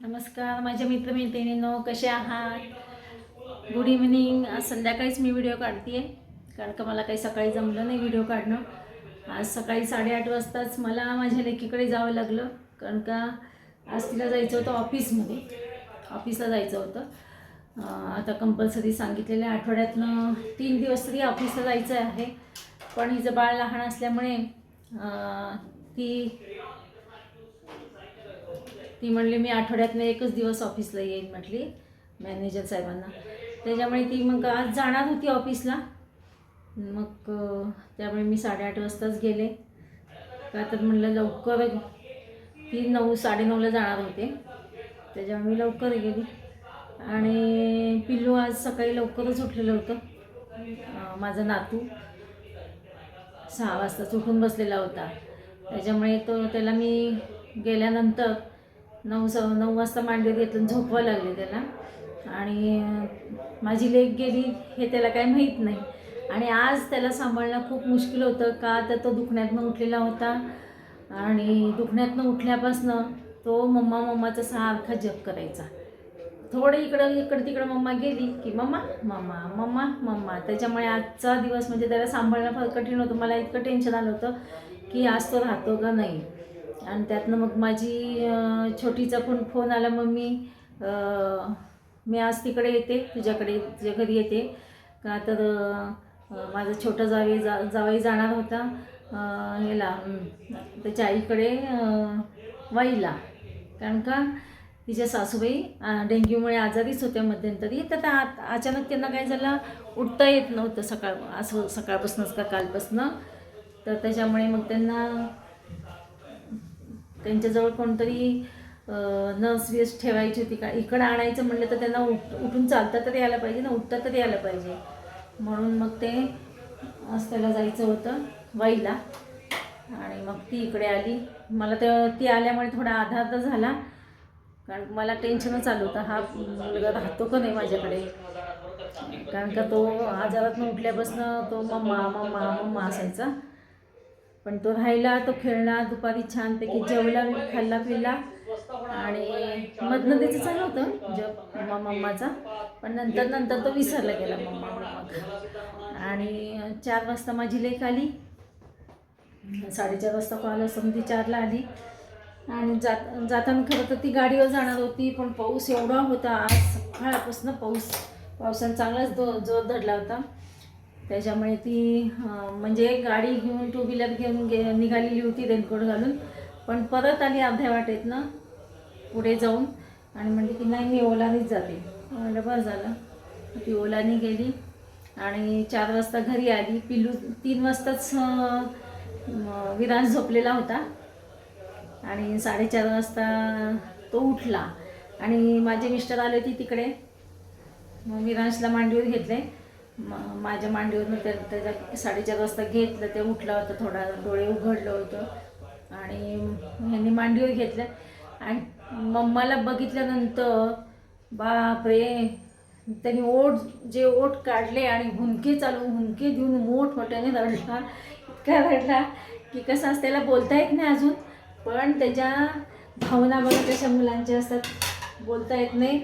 नमस्कार माझ्या मित्रमैत्रिणींनो कसे आहात? गुड इव्हनिंग आज संध्याकाळीच मी व्हिडिओ काढते कारण का मला काही सकाळी जमलं नाही व्हिडिओ काढणं. आज सकाळी साडेआठ वाजताच मला माझ्या लेकीकडे जावं लागलं कारण का आज तिला जायचं होतं ऑफिसमध्ये ऑफिसला जायचं होतं. आता कंपल्सरी सांगितलेल्या आठवड्यातनं तीन दिवस तरी ऑफिसला जायचं आहे. पण हिचं बाळ लहान असल्यामुळे ती ती म्हणली मी आठवड्यातनं एकच दिवस ऑफिसला येईन म्हटली मॅनेजर साहेबांना. त्याच्यामुळे ती मग आज जाणार होती ऑफिसला. मग त्यामुळे मी साडेआठ वाजताच गेले. का तर म्हणलं लवकर ती नऊ साडेनऊला जाणार होते. त्याच्यामुळे मी लवकर गेली. आणि पिल्लू आज सकाळी लवकरच उठलेलं होतं. माझा नातू सहा वाजताच उठून बसलेला होता. त्याच्यामुळे तो त्याला मी गेल्यानंतर नऊ स नऊ वाजता मांडीवर घेतलं झोपवा लागले त्याला. आणि माझी लेक गेली हे त्याला काही माहीत नाही. आणि आज त्याला सांभाळणं खूप मुश्किल होतं का तर तो दुखण्यातनं उठलेला होता. आणि दुखण्यातनं उठल्यापासनं तो मम्मा मम्माचा सारखा जप करायचा. थोडं इकडं इकडं तिकडं मम्मा गेली की मम्मा मम्मा मम्मा मम्मा. त्याच्यामुळे आजचा दिवस म्हणजे त्याला सांभाळणं फार कठीण होतं. मला इतकं टेन्शन आलं होतं की आज तो राहतो का नाही. आणि त्यातनं मग माझी छोटीचा पण फोन आला मम्मी मी मी आज तिकडे येते तुझ्याकडे तुझ्या घरी येते. का तर माझा छोटा जावे जा जावाई जाणार होता ह्याला त्याच्या आईकडे वाईला. कारण का तिच्या सासूबाई डेंग्यूमुळे आजारीच होत्या मध्यंतरी. तर त्या आ- अचानक त्यांना काय झालं उठता येत नव्हतं सकाळ असं सकाळपासूनच का कालपासनं. तर त्याच्यामुळे मग त्यांना त्यांच्याजवळ कोणतरी नर्स वेस ठेवायची होती का? इकडं आणायचं म्हणलं तर त्यांना उठ उठून चालता तरी यायला पाहिजे ना उठता तरी यायला पाहिजे. म्हणून मग ते आज त्याला जायचं होतं वाईला आणि मग ती इकडे आली. मला तर ती आल्यामुळे थोडा आधार तर झाला. कारण मला टेन्शनच आलं होतं. हा मुलगा राहतो का नाही माझ्याकडे? कारण का तो आजारातून उठल्यापासून तो मम्मा मम्मा मम्मा असायचा. पण तो राहिला तो खेळला दुपारी छानपैकी जेवला खाल्ला पिला. आणि मधनं त्याचं चालू होतं जप मम्मा मम्माचा. पण नंतर नंतर तो विसरला गेला मम्मा मम्मा. आणि चार वाजता माझी लेक आली. साडेचार वाजता कॉल असतो ती चारला आली. आणि जात जाताना खरं तर ती गाडीवर जाणार होती पण पाऊस एवढा होता. आज सकाळपासून पाऊस पावसाने चांगलाच दो जोर धरला होता. त्याच्यामुळे ती म्हणजे गाडी घेऊन टू व्हीलर घेऊन गे निघालेली होती रेनकोट घालून. पण परत आली अर्ध्या वाटेतनं पुढे जाऊन आणि म्हणली की नाही मी ओलानीच जाते. म्हणलं बरं झालं. ती ओलानी गेली आणि चार वाजता घरी आली. पिल्लू तीन वाजताच विराज झोपलेला होता. आणि साडेचार वाजता तो उठला. आणि माझे मिस्टर आले होते तिकडे. मग विरांशला मांडीवर घेतले. माझ्या मांडीवरनं त्या त्याच्या साडेचार वाजता घेतलं ते उठला होता थोडा डोळे उघडलं होतं. आणि ह्यांनी मांडीवर घेतलं आणि मम्माला बघितल्यानंतर बापरे त्यांनी ओठ जे ओठ काढले आणि हुंके चालू हुंके देऊन मोठमोठ्याने रडला. इतका रडला की कसं असं त्याला बोलता येत नाही अजून. पण त्याच्या भावना बघा कशा मुलांच्या असतात. बोलता येत नाही.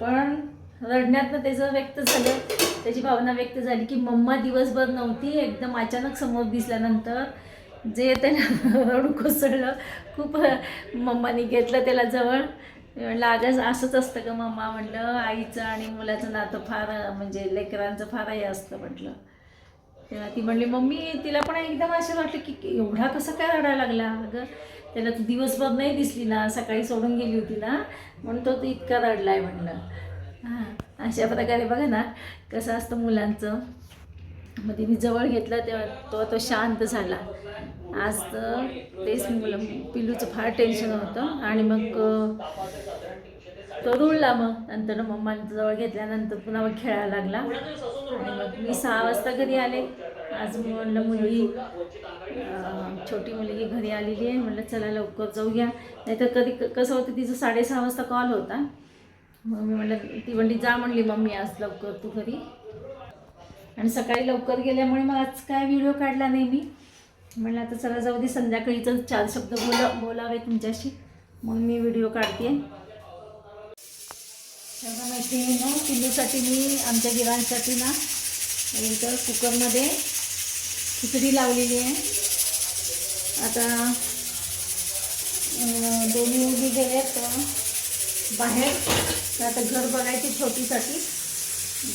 पण रडण्यातनं त्याचं व्यक्त झालं. त्याची भावना व्यक्त झाली की मम्मा दिवसभर नव्हती एकदम अचानक समोर दिसल्यानंतर जे त्याला रडू कोसळलं खूप मम्मानी घेतलं त्याला जवळ. मी अगं असंच असतं का मम्मा म्हटलं आईचं आणि मुलाचं नातं फार म्हणजे लेकरांचं फार हे असतं म्हटलं. तेव्हा ती म्हणली मम्मी तिला पण एकदम असं वाटलं की एवढा कसं काय रडायला लागला? अगं त्याला तू दिवसभर नाही दिसली ना सकाळी सोडून गेली होती ना म्हणून तो तू इतका रडलाय म्हणलं. हां अशा प्रकारे बघा ना कसं असतं मुलांचं. मग तिने जवळ घेतलं तेव्हा तो तो शांत झाला. आज तर तेच मुलं पिल्लूचं फार टेन्शन होतं. आणि मग तो रुळला मग. नंतर मम्माने जवळ घेतल्यानंतर पुन्हा मग खेळायला लागला. आणि मग मी सहा वाजता घरी आले. आज म्हणलं मुलगी छोटी मुलगी घरी आलेली आहे. म्हणलं चला लवकर जाऊया. नाहीतर कधी क- कसं होतं तिचं साडेसहा वाजता कॉल होता. मग मी म्हणलं ती म्हणली जा म्हणली मम्मी आज लवकर तू घरी. आणि सकाळी लवकर गेल्यामुळे मग आज काय व्हिडिओ काढला नाही मी. म्हणलं आता चला जाऊ दे संध्याकाळीचं चार शब्द बोला बोलावे तुमच्याशी. मग मी व्हिडिओ काढते. बघा माहिती आहे ना पिल्लूसाठी मी आमच्या गिरांसाठी ना इथं कुकरमध्ये खिचडी लावलेली आहे. आता दोन्ही मुली गेलेत तर बाहेर. तर आता घर बघायची छोटीसाठी.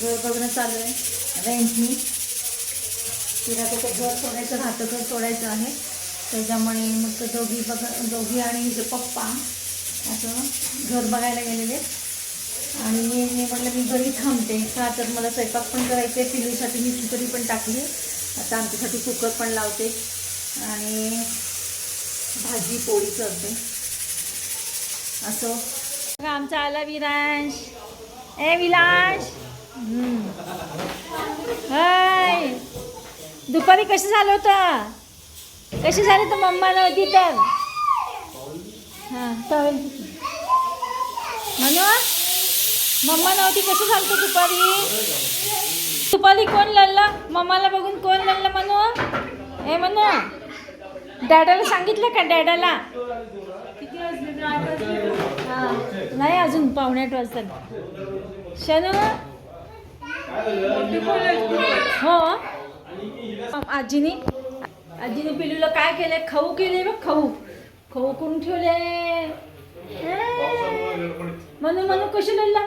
घर बघणं चालू आहे. रेंटनी तिला तर घर सोडायचं राहतं घर सोडायचं आहे. त्याच्यामुळे मग दोघी बघ दोघी आणि पप्पा असं घर बघायला गेलेले. आहेत. आणि मी मी म्हटलं मी घरी थांबते. का तर मला स्वयंपाक पण करायचं आहे मी खिचडी पण टाकली. आता आमच्यासाठी कुकर पण लावते. आणि भाजी पोळी करते. असं. आमचा आला विरांश. ए विलांश. हाय. दुपारी कसं झालं होतं? कसे झालं तर मम्मा नव्हती तर हां. म्हणू मम्मा नव्हती कसं झालं दुपारी? दुपारी कोण लढलं? मम्माला बघून कोण लढलं म्हणू हे म्हणू डॅडाला सांगितलं का डॅडाला? किती वाजले नाही अजून पावणे आठ वाजतात. शनू हो. आजीने? आजीने पिलूला काय केले खाऊ केले बघ खाऊ. खाऊ करून ठेवले म्हणून म्हणून कशी लढला?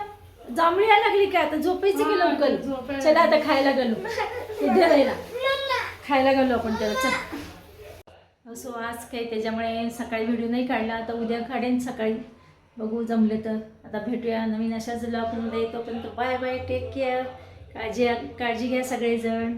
जांभळी यायला लागली काय आता? झोपायची की लवकर? चला आता खायला गेलो राहिला खायला गेलो आपण त्याला. चल. असो आज काही त्याच्यामुळे सकाळी व्हिडिओ नाही काढला. आता उद्या काढेन सकाळी. बघू जमले तर. आता भेटूया नवीन अशाच ब्लॉगमध्ये तोपर्यंत बाय बाय टेक केअर काळजी काळजी घ्या सगळेजण.